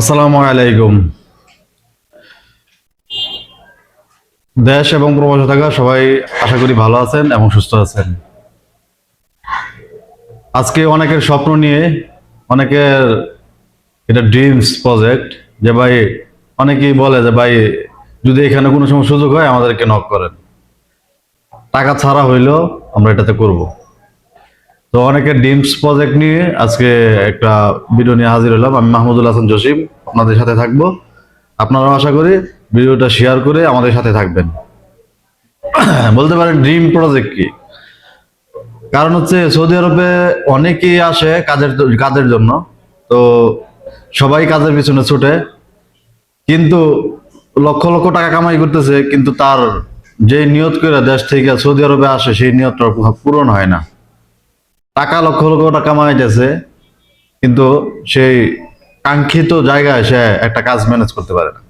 আসসালামু আলাইকুম। দেশ এবং প্রবাসে থাকা সবাই আশা করি ভালো আছেন এবং সুস্থ আছেন। আজকে অনেকের স্বপ্ন নিয়ে অনেকের এটা ড্রিমস প্রজেক্ট যে ভাই অনেকেই বলে যে ভাই যদি এখানে কোনো সময় সুযোগ হয় আমাদেরকে নক করেন। টাকা ছাড়া হইলেও আমরা এটাতে করব। তো অনেকে ড্রিমস প্রজেক্ট নিয়ে আজকে একটা ভিডিও নিয়ে হাজির হলাম। আমি মাহমুদুল হাসান জসিম, আপনাদের সাথে থাকব। আপনারাও আশা করি ভিডিওটা শেয়ার করে আমাদের সাথে থাকবেন। বলতে পারেন ড্রিম প্রজেক্ট কি? কারণ হচ্ছে সৌদি আরবে অনেকেই আসে কাজের কাজের জন্য। তো সবাই কাজের পিছনে ছুটে। কিন্তু লক্ষ লক্ষ টাকা কামাই করতেছে, কিন্তু তার যে নিয়ত করে দেশ থেকে সৌদি আরবে আসে, সেই নিয়তটা পূরণ হয় না। টাকা লক্ষ লক্ষ টাকা কামাইতেছে কিন্তু সেই কাঙ্ক্ষিত জায়গায় সে একটা কাজ ম্যানেজ করতে পারে না।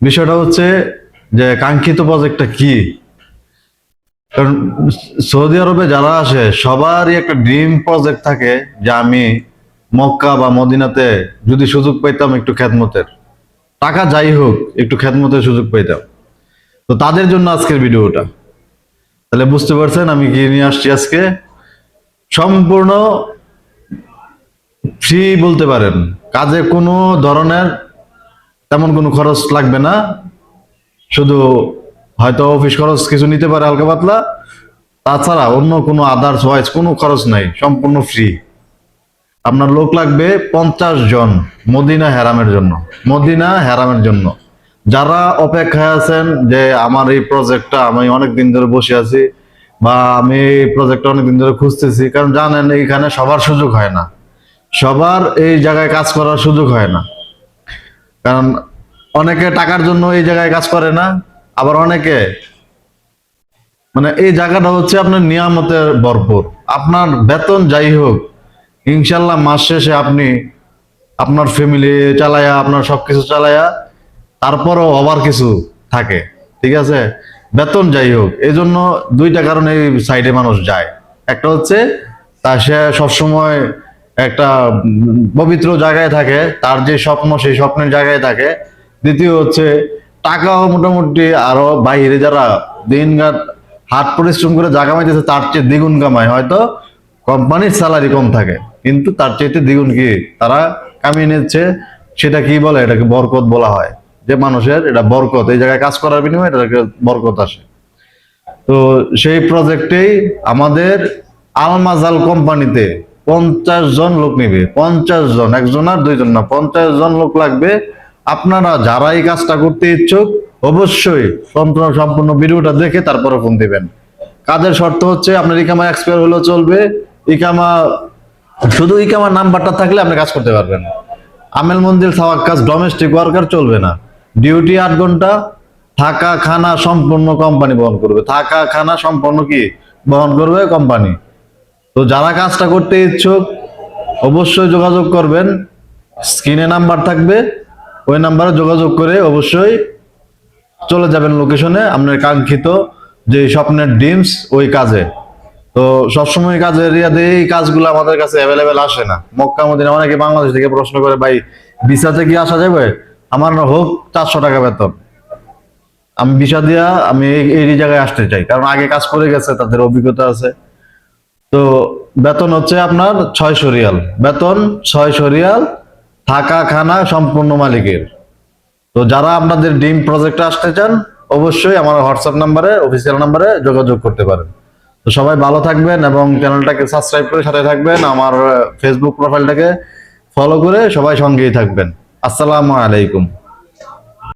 বিষয়টা হচ্ছে যে কাঙ্ক্ষিত প্রজেক্টটা কি? কারণ সৌদি আরবে যারা আসে, সবারই একটা ড্রিম প্রজেক্ট থাকে যে আমি মক্কা বা মদিনাতে যদি সুযোগ পাইতাম একটু খেদমতের। টাকা যাই হোক, একটু খেদমতের সুযোগ পাইতাম। তো তাদের জন্য আজকের ভিডিওটা তাহলে বুঝতে পারছেন আমি কি নিয়ে আসছি আজকে? সম্পূর্ণ ফ্রি বলতে পারেন। কাজে কোনো ধরনের তেমন কোনো খরচ লাগবে না। শুধু হয়তো অফিস খরচ কিছু নিতে পারে হালকা পাতলা। তাছাড়া অন্য কোনো আদার্স ওয়াইজ কোনো খরচ নাই, সম্পূর্ণ ফ্রি আপনার লোক লাগবে পঞ্চাশ জন মদিনা হেরামের জন্য। মদিনা হেরামের জন্য। যারা অপেক্ষায় আছেন যে আমার এই প্রজেক্টটা আমি অনেক দিন ধরে বসে আছি বা আমি এই প্রজেক্টটা অনেক দিন ধরে খুঁজতেছি, কারণ জানেন এইখানে সবার সুযোগ হয় না। সবার এই জায়গায় কাজ করার সুযোগ হয় না। কারণ অনেকে টাকার জন্য এই জায়গায় কাজ করে না, আবার অনেকে মানে এই জায়গাটা হচ্ছে আপনার নিয়ামতের ভরপুর। আপনার বেতন যাই হোক, ইনশাল্লাহ মাস শেষে আপনি আপনার ফ্যামিলি চালায়া, আপনার সবকিছু চালায়া তারপরও আবার কিছু থাকে, ঠিক আছে? বেতন যাই হোক এই জন্য দুইটা কারণে এই সাইডে মানুষ যায়। একটা হচ্ছে, তা সে সবসময় একটা পবিত্র জায়গায় থাকে, তার যে স্বপ্ন সেই স্বপ্নের জায়গায় থাকে। দ্বিতীয় হচ্ছে, টাকাও মোটামুটি আরও বাইরে যারা দিন রাত হাট পরিশ্রম করে জায়গা মাইতেছে, তার চেয়ে দ্বিগুণ কামায়। হয়তো কোম্পানির স্যালারি কম থাকে, কিন্তু তার চেয়েতে দ্বিগুণ কি? তারা কামিয়ে নিচ্ছে, সেটা কি বলে? এটাকে বরকত বলা হয়। যে মানুষের এটা বরকত, এই জায়গায় কাজ করার বিনিময়ে এটাকে বরকত আসে। তো সেই প্রজেক্টেই আমাদের আলমাজাল কোম্পানিতে পঞ্চাশ জন লোক নিবে, পঞ্চাশ জন, একজন আর দুইজন না, পঞ্চাশ জন লোক লাগবে। আপনারা যারা এই কাজটা করতে ইচ্ছুক, অবশ্যই সম্পূর্ণ সম্পূর্ণ ভিডিওটা দেখে তারপরে ফোন দিবেন। কাজের শর্ত হচ্ছে আপনার ইকামা এক্সপায়ার হলেও চলবে, ইকামা, শুধু ইকামার নাম্বারটা থাকলে আপনি কাজ করতে পারবেন। আমেল মন্দির সাওয়াক কাজ ডোমেস্টিক ওয়ার্কার চলবে না। ডিউটি আট ঘণ্টা, থাকা খানা সম্পূর্ণ কোম্পানি বহন করবে। থাকা খানা সম্পূর্ণ কি? বহন করবে কোম্পানি তো যারা কাজটা করতে ইচ্ছুক, অবশ্যই যোগাযোগ করবেন। স্ক্রিনে নাম্বার থাকবে। ওই নাম্বারে যোগাযোগ করে অবশ্যই চলে যাবেন লোকেশনে আপনার কাঙ্ক্ষিত যে স্বপ্নের ডিমস ওই কাজে। তো সবসময় কাজের এরিয়াতে এই কাজগুলো আমাদের কাছে অ্যাভেলেবেল আসে না। মক্কা, মদিনা, অনেকে বাংলাদেশ থেকে প্রশ্ন করে, ভাই ভিসাতে কি আসা যাবে? আমার হোক, চারশো টাকা বেতন। আমি ভিসা দিয়া আমি এই- জায়গায় আসতে চাই, কারণ আগে কাজ করে গেছে, তাদের অভিজ্ঞতা আছে। তো বেতন হচ্ছে আপনার ছয় রিয়াল। বেতন ছয় রিয়াল, থাকা খানা সম্পূর্ণ মালিকের। তো যারা আপনাদের ডিম প্রজেক্টে আসতে চান, অবশ্যই আমার হোয়াটসঅ্যাপ নাম্বারে অফিসিয়াল নাম্বারে যোগাযোগ করতে পারেন। তো সবাই ভালো থাকবেন এবং চ্যানেলটাকে সাবস্ক্রাইব করে সাথে থাকবেন। আমার ফেসবুক প্রোফাইলটাকে ফলো করে সবাই সঙ্গেই থাকবেন। আসসালামু আলাইকুম।